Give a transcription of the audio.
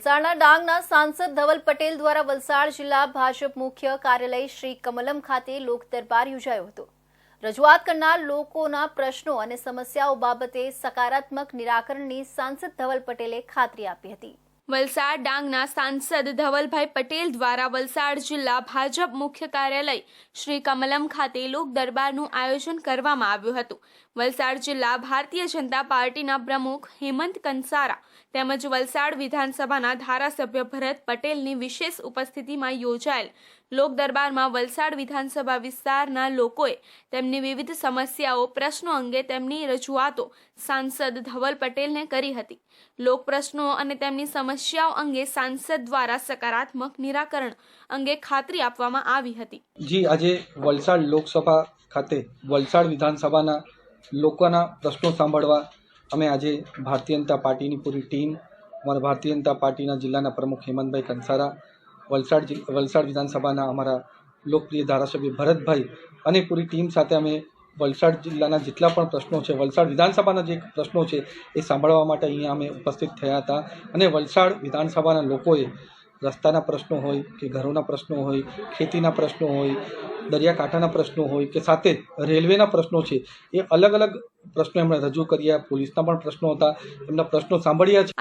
વલસાડના ડાંગના સાંસદ ધવલ પટેલ દ્વારા વલસાડ જિલ્લા ભાજપ મુખ્ય કાર્યાલય શ્રી કમલમ ખાતે લોક દરબાર યોજાયો હતો. રજૂઆત કરનાર લોકોના પ્રશ્નો અને સમસ્યાઓ બાબતે સકારાત્મક નિરાકરણની સાંસદ ધવલ પટેલે ખાતરી આપી હતી. વલસાડ ડાંગના સાંસદ ધવલભાઈ પટેલ દ્વારા વલસાડ જિલ્લા ભાજપ મુખ્ય કાર્યાલય શ્રી કમલમ ખાતે લોક દરબારનું આયોજન કરવામાં આવ્યું હતું. વલસાડ જિલ્લા ભારતીય જનતા પાર્ટીના પ્રમુખ હેમંત કંસારા તેમજ વલસાડ વિધાનસભાના ધારાસભ્ય ભરત પટેલની વિશેષ ઉપસ્થિતિમાં યોજાયેલ લોક દરબારમાં વલસાડ વિધાનસભા વિસ્તારના લોકોએ તેમની વિવિધ સમસ્યાઓ, પ્રશ્નો અંગે તેમની રજૂઆતો સાંસદ ધવલ પટેલને કરી હતી. લોક પ્રશ્નો અને તેમની સમસ્યાઓ અંગે સાંસદ દ્વારા સકારાત્મક નિરાકરણ અંગે ખાતરી આપવામાં આવી હતી. જી, આજે વલસાડ લોકસભા ખાતે વલસાડ વિધાનસભાના લોકોના પ્રશ્નો સાંભળવા અમે આજે ભારતીય જનતા પાર્ટીની પૂરી ટીમ, અમારા ભારતીય જનતા પાર્ટીના જિલ્લાના પ્રમુખ હેમંતભાઈ કંસારા વલસાડ વલસાડ વિધાનસભાના અમારા લોકપ્રિય ધારાસભ્ય ભરતભાઈ અને પૂરી ટીમ સાથે અમે વલસાડ જિલ્લાના જેટલા પણ પ્રશ્નો છે, વલસાડ વિધાનસભાના જે પ્રશ્નો છે એ સાંભળવા માટે અહીંયા અમે ઉપસ્થિત થયા હતા. અને વલસાડ વિધાનસભાના લોકોએ રસ્તાના પ્રશ્નો હોય કે ઘરોના પ્રશ્નો હોય, ખેતીના પ્રશ્નો હોય, દરિયાકાંઠાના પ્રશ્નો હોય કે સાથે રેલવેના પ્રશ્નો છે, એ અલગ અલગ પ્રશ્નો એમણે રજૂ કર્યા. પોલીસના પણ પ્રશ્નો હતા. એમના પ્રશ્નો સાંભળ્યા છે